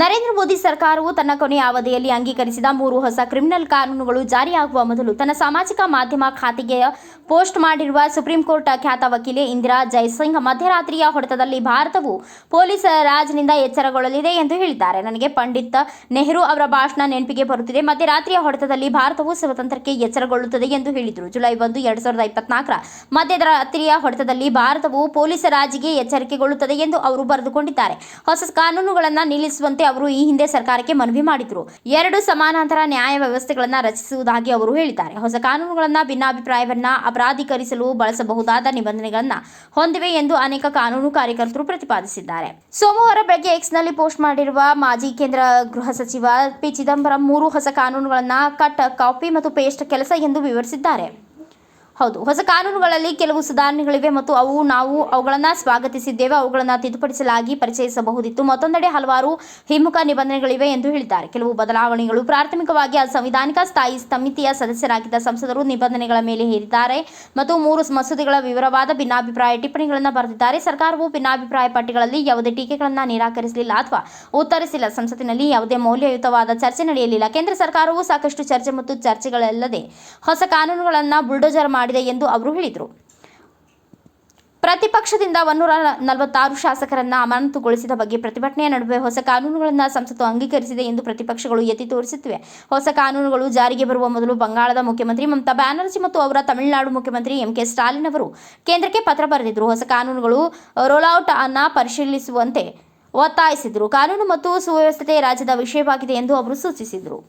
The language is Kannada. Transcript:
ನರೇಂದ್ರ ಮೋದಿ ಸರ್ಕಾರವು ತನ್ನ ಕೊನೆಯ ಅವಧಿಯಲ್ಲಿ ಅಂಗೀಕರಿಸಿದ ಮೂರು ಹೊಸ ಕ್ರಿಮಿನಲ್ ಕಾನೂನುಗಳು ಜಾರಿಯಾಗುವ ಮೊದಲು ತನ್ನ ಸಾಮಾಜಿಕ ಮಾಧ್ಯಮ ಖಾತೆಗೆ ಪೋಸ್ಟ್ ಮಾಡಿರುವ ಸುಪ್ರೀಂ ಕೋರ್ಟ್ ಖ್ಯಾತ ವಕೀಲೆ ಇಂದಿರಾ ಜೈಸಿಂಗ್ ಮಧ್ಯರಾತ್ರಿಯ ಹೊಡೆತದಲ್ಲಿ ಭಾರತವು ಪೊಲೀಸ್ ರಾಜ್ನಿಂದ ಎಚ್ಚರಗೊಳ್ಳಲಿದೆ ಎಂದು ಹೇಳಿದ್ದಾರೆ. ನನಗೆ ಪಂಡಿತ್ ನೆಹರು ಅವರ ಭಾಷಣ ನೆನಪಿಗೆ ಬರುತ್ತಿದೆ. ಮಧ್ಯರಾತ್ರಿಯ ಹೊಡೆತದಲ್ಲಿ ಭಾರತವು ಸ್ವತಂತ್ರಕ್ಕೆ ಎಚ್ಚರಗೊಳ್ಳುತ್ತದೆ ಎಂದು ಹೇಳಿದರು. ಜುಲೈ ಒಂದು, ಎರಡು ಸಾವಿರದ ಇಪ್ಪತ್ನಾಲ್ಕರ ಮಧ್ಯರಾತ್ರಿಯ ಹೊಡೆತದಲ್ಲಿ ಭಾರತವು ಪೊಲೀಸ್ ರಾಜಿಗೆ ಎಚ್ಚರಿಕೆಗೊಳ್ಳುತ್ತದೆ ಎಂದು ಅವರು ಬರೆದುಕೊಂಡಿದ್ದಾರೆ. ಹೊಸ ಕಾನೂನುಗಳನ್ನು ನಿಲ್ಲಿಸುವಂತೆ ಅವರು ಈ ಹಿಂದೆ ಸರ್ಕಾರಕ್ಕೆ ಮನವಿ ಮಾಡಿದರು. ಎರಡು ಸಮಾನಾಂತರ ನ್ಯಾಯ ವ್ಯವಸ್ಥೆಗಳನ್ನು ರಚಿಸುವುದಾಗಿ ಅವರು ಹೇಳಿದ್ದಾರೆ. ಹೊಸ ಕಾನೂನುಗಳನ್ನು, ಭಿನ್ನಾಭಿಪ್ರಾಯವನ್ನ ಅಪರಾಧೀಕರಿಸಲು ಬಳಸಬಹುದಾದ ನಿಬಂಧನೆಗಳನ್ನು ಹೊಂದಿವೆ ಎಂದು ಅನೇಕ ಕಾನೂನು ಕಾರ್ಯಕರ್ತರು ಪ್ರತಿಪಾದಿಸಿದ್ದಾರೆ. ಸೋಮವಾರ ಬೆಳಗ್ಗೆ ಎಕ್ಸ್ನಲ್ಲಿ ಪೋಸ್ಟ್ ಮಾಡಿರುವ ಮಾಜಿ ಕೇಂದ್ರ ಗೃಹ ಸಚಿವ ಪಿ ಚಿದಂಬರಂ ಮೂರು ಹೊಸ ಕಾನೂನುಗಳನ್ನು ಕಟ್, ಕಾಪಿ ಮತ್ತು ಪೇಸ್ಟ್ ಕೆಲಸ ಎಂದು ವಿವರಿಸಿದ್ದಾರೆ. ಹೌದು. ಹೊಸ ಕಾನೂನುಗಳಲ್ಲಿ ಕೆಲವು ಸುಧಾರಣೆಗಳಿವೆ ಮತ್ತು ಅವು ನಾವು ಅವುಗಳನ್ನು ಸ್ವಾಗತಿಸಿದ್ದೇವೆ, ಅವುಗಳನ್ನು ತಿದ್ದುಪಡಿಸಲಾಗಿ ಪರಿಚಯಿಸಬಹುದಿತ್ತು. ಮತ್ತೊಂದೆಡೆ ಹಲವಾರು ಹಿಮ್ಮುಖ ನಿಬಂಧನೆಗಳಿವೆ ಎಂದು ಹೇಳಿದ್ದಾರೆ. ಕೆಲವು ಬದಲಾವಣೆಗಳು ಪ್ರಾಥಮಿಕವಾಗಿ ಸಂವಿಧಾನಿಕ ಸ್ಥಾಯಿ ಸಮಿತಿಯ ಸದಸ್ಯರಾಗಿದ್ದ ಸಂಸದರು ನಿಬಂಧನೆಗಳ ಮೇಲೆ ಹೇರಿದ್ದಾರೆ ಮತ್ತು ಮೂರು ಮಸೂದೆಗಳ ವಿವರವಾದ ಭಿನ್ನಾಭಿಪ್ರಾಯ ಟಿಪ್ಪಣಿಗಳನ್ನು ಬರೆದಿದ್ದಾರೆ. ಸರ್ಕಾರವು ಭಿನ್ನಾಭಿಪ್ರಾಯ ಪಟ್ಟಿಗಳಲ್ಲಿ ಯಾವುದೇ ಟೀಕೆಗಳನ್ನು ನಿರಾಕರಿಸಲಿಲ್ಲ ಅಥವಾ ಉತ್ತರಿಸಿಲ್ಲ. ಸಂಸತ್ತಿನಲ್ಲಿ ಯಾವುದೇ ಮೌಲ್ಯಯುತವಾದ ಚರ್ಚೆ ನಡೆಯಲಿಲ್ಲ. ಕೇಂದ್ರ ಸರ್ಕಾರವು ಸಾಕಷ್ಟು ಚರ್ಚೆ ಮತ್ತು ಚರ್ಚೆಗಳಲ್ಲದೆ ಹೊಸ ಕಾನೂನುಗಳನ್ನು ಬುಲ್ಡೋಜರ್ ಮಾಡಿದೆ ಎಂದು ಅವರು ಹೇಳಿದರು. ಪ್ರತಿಪಕ್ಷದಿಂದ ಒನ್ನೂರ ನಲವತ್ತಾರು ಶಾಸಕರನ್ನು ಅಮಾನತುಗೊಳಿಸಿದ ಬಗ್ಗೆ ಪ್ರತಿಭಟನೆಯ ನಡುವೆ ಹೊಸ ಕಾನೂನುಗಳನ್ನು ಸಂಸತ್ತು ಅಂಗೀಕರಿಸಿದೆ ಎಂದು ಪ್ರತಿಪಕ್ಷಗಳು ಎತ್ತಿ ತೋರಿಸುತ್ತಿವೆ. ಹೊಸ ಕಾನೂನುಗಳು ಜಾರಿಗೆ ಬರುವ ಮೊದಲು ಬಂಗಾಳದ ಮುಖ್ಯಮಂತ್ರಿ ಮಮತಾ ಬ್ಯಾನರ್ಜಿ ಮತ್ತು ಅವರ ತಮಿಳುನಾಡು ಮುಖ್ಯಮಂತ್ರಿ ಎಂ ಕೆ ಸ್ಟಾಲಿನ್ ಅವರು ಕೇಂದ್ರಕ್ಕೆ ಪತ್ರ ಬರೆದಿದ್ದರು ಹೊಸ ಕಾನೂನುಗಳು ರೋಲ್ಔಟ್ ಅನ್ನ ಪರಿಶೀಲಿಸುವಂತೆ ಒತ್ತಾಯಿಸಿದರು. ಕಾನೂನು ಮತ್ತು ಸುವ್ಯವಸ್ಥೆ ರಾಜ್ಯದ ವಿಷಯವಾಗಿದೆ ಎಂದು ಅವರು ಸೂಚಿಸಿದರು.